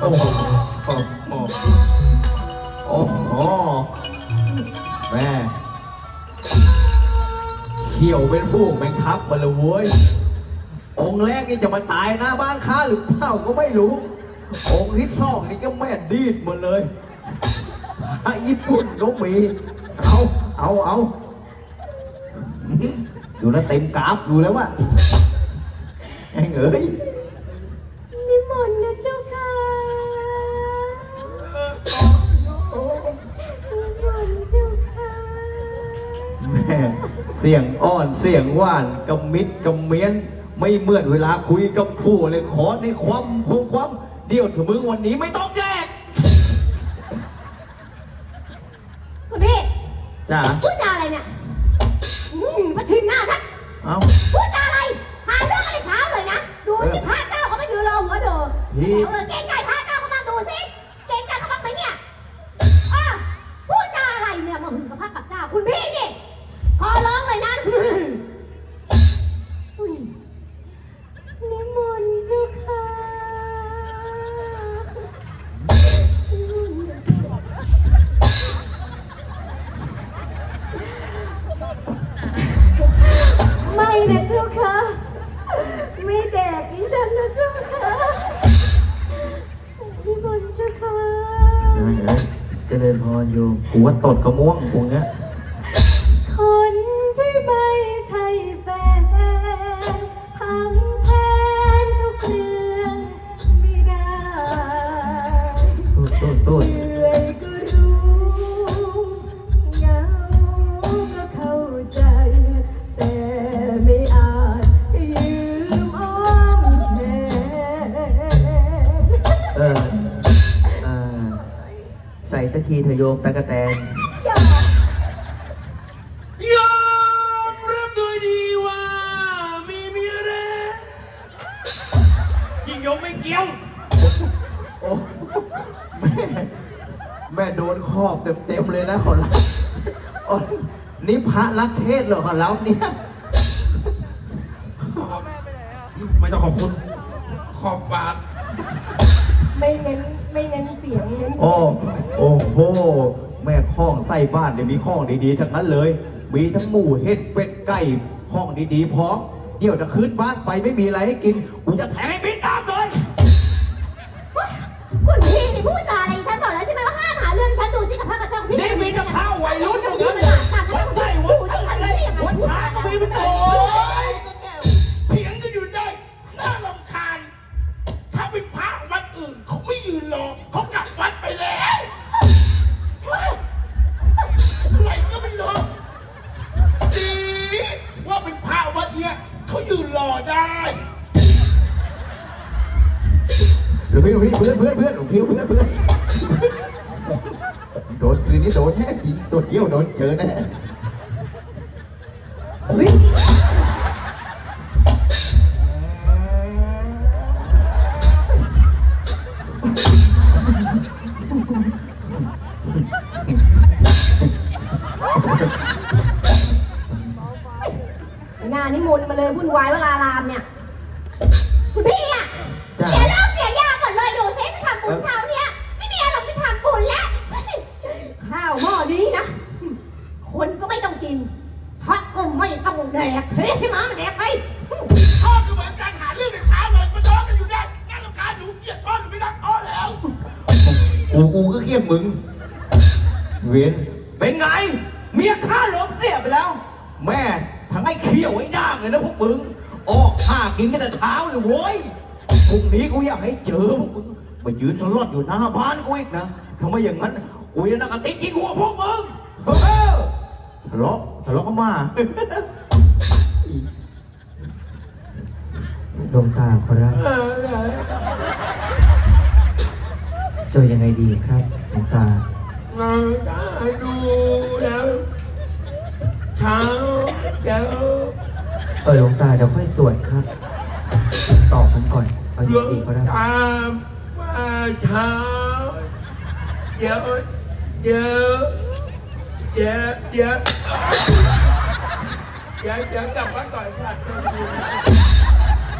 โอ้โหโอ้โหโอ้โหแม่เขี่ยวเป็นฟูกเป็นทับมาเลยเว้ย องค์แรกนี่จะมาตายหน้าบ้านข้าหรือเปล่าก็ไม่รู้ องค์ที่สองนี่ก็แม่ดีดหมาเลยพระญี่ปุ่นก็มี เอา เอา เอา ดูแลวเต็มกราฟดูแล้วว่าแอ เสียงอ้อนเสียงหว่านกำมิดกำเมียน ไม่เหมือนเวลาคุยกับผู้เลยขอในความพงความ เดี๋ยวถึงมึงวันนี้ไม่ต้องแยกคุณพี่จ้าพูดจาอะไรเนี่ยอืมมาชิมหน้าฉันเอาพูดจาอะไรหาเรื่องอะไรเช้าเลยนะ ดูสิเออพระเจ้าก็ไม่ยืนรอหัวเดอพี่แถวเลยเกรง นะเจ้าค่ะ ไม่แดกดิฉันนะเจ้าค่ะนิมนต์เจ้าค่ะเอ้ยเอ้ยเจริญพรอยู่กูว่าตดกระม่วงกูเนี้ยคนที่ไม่ใช่แฟน ใส่สักทีเถอะโยมตะกะแตนอย่ายอมรับโดยดีว่ามีเมียแล้วยิงยงไม่เกี่ยว โอ้แม่แม่โดนครอบเต็มๆเลยนะขอรับโอ้ยนี่พระรักเทศเหรอขอรับเนี่ยไม่ต้องขอบคุณ ขอบปาก ไม่เน้นไม่เน้นเสียงเน้นโอ้โอ้โหแม่ข้องใต้บ้านเนี่ยมีข้องดีๆทั้งนั้นเลย มีทั้งหมูเห็ดเป็ดไก่ข้องดีๆพร้อมเดี๋ยวจะคืนบ้านไปไม่มีอะไรให้กินกูจะแทงให้มิดตามเลย พี่พี่เพื่อนเพื่อนเพื่อนพี่เพื่อนเพื่อนโดนคืนนี้โดนแน่กินตัวเยี่ยวโดนเจอแน่เฮ้ยหน้านิมนต์มาเลยวุ่นวายเวลาลามเนี่ย คุณพี่ แดกเฮ้ยให้หมามาแดกไปพ่อก็เหมือนการหาเรื่องแต่เช้าเลยมาซ้อกันอยู่ได้น่ารำคาญหนูเกลียดพ่อหนูไม่รักพ่อแล้ว กูกูก็เครียดมึง เวียนเป็นไง เมียข้าหลงเสียไปแล้ว แม่ทั้งไอ้เขี้ยวไอ้ด่างเลยนะพวกมึง ออกข้ากินกันแต่เช้าเลยโว้ยพรุ่งนี้กูอยากให้เจอพวกมึงมายืนสลดอยู่หน้าบ้านกูอีกนะทำไมอย่างนั้นกูจะนั่งกติจิงหัวพวกมึงเออทะเลาะทะเลาะก็มา ดวงตาขอรับเจอยังไงดีครับดวงตามาดูแล้วเช้าเดี๋ยวเออดวงตาเดี๋ยวค่อยสวดครับตอบผมก่อน เอาอย่างดีก็ได้ ตามว่าเช้าเดี๋ยวเดี๋ยวเดี๋ยวเดี๋ยวเดี๋ยวเดี๋ยวกลับมาก่อนค่ะ